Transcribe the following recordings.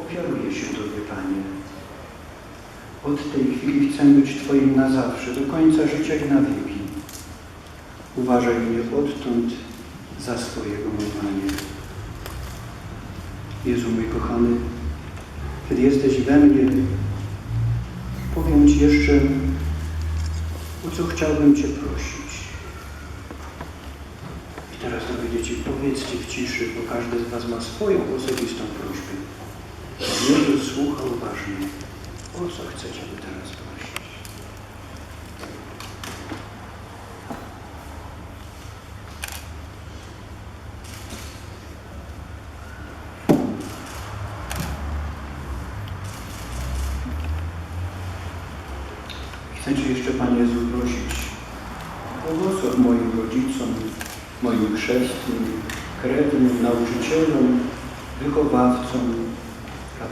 Ofiaruję się Tobie, Panie. Od tej chwili chcę być Twoim na zawsze, do końca życia i na wieki. Uważaj mnie odtąd za swojego Panie. Jezu mój kochany, kiedy jesteś we mnie, powiem Ci jeszcze, o co chciałbym Cię prosić. I teraz, drogie dzieci, powiedzcie w ciszy, bo każdy z Was ma swoją osobistą prośbę. Jezus słucha uważnie. O co chcecie by teraz prosić? Chcę Cię jeszcze, Panie Jezu, prosić błogosław moim rodzicom, moim chrzestnym, krewnym, nauczycielom, wychowawcom,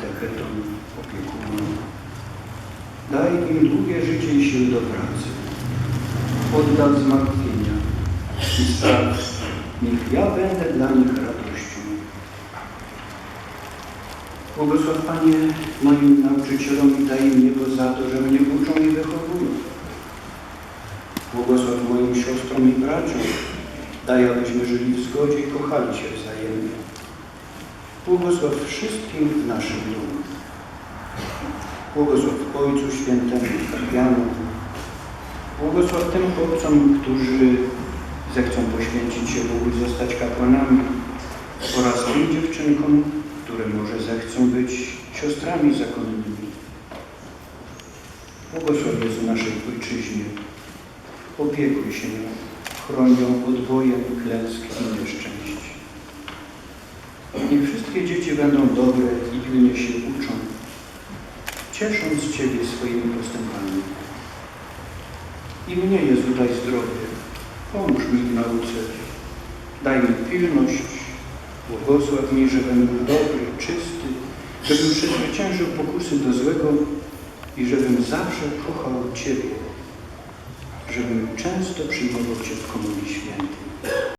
katechetom, opiekunom. Daj im długie życie i siły do pracy. Oddal zmartwienia i spraw. Niech ja będę dla nich radością. Błogosław Panie moim nauczycielom i daj im niebo za to, że mnie uczą i wychowują. Błogosław moim siostrom i braciom. Daj, abyśmy żyli w zgodzie i kochali się wzajemnie. Błogosław wszystkim w naszym domu. Błogosław Ojcu Świętemu Fabianu. Błogosław tym chłopcom, którzy zechcą poświęcić się Bogu i zostać kapłanami oraz tym dziewczynkom, które może zechcą być siostrami zakonnymi. Błogosław Jezu naszej Ojczyźnie. Opiekuj się nią, chroń ją od wojen, klęsk i nieszczęść. Niech wszystkie dzieci będą dobre i pilnie się uczą, ciesząc Ciebie swoimi postępami. I mnie, Jezu, daj zdrowie, pomóż mi w nauce, daj mi pilność, błogosław mi, żebym był dobry, czysty, żebym przezwyciężył pokusy do złego i żebym zawsze kochał Ciebie, żebym często przyjmował Cię w Komunii Świętej.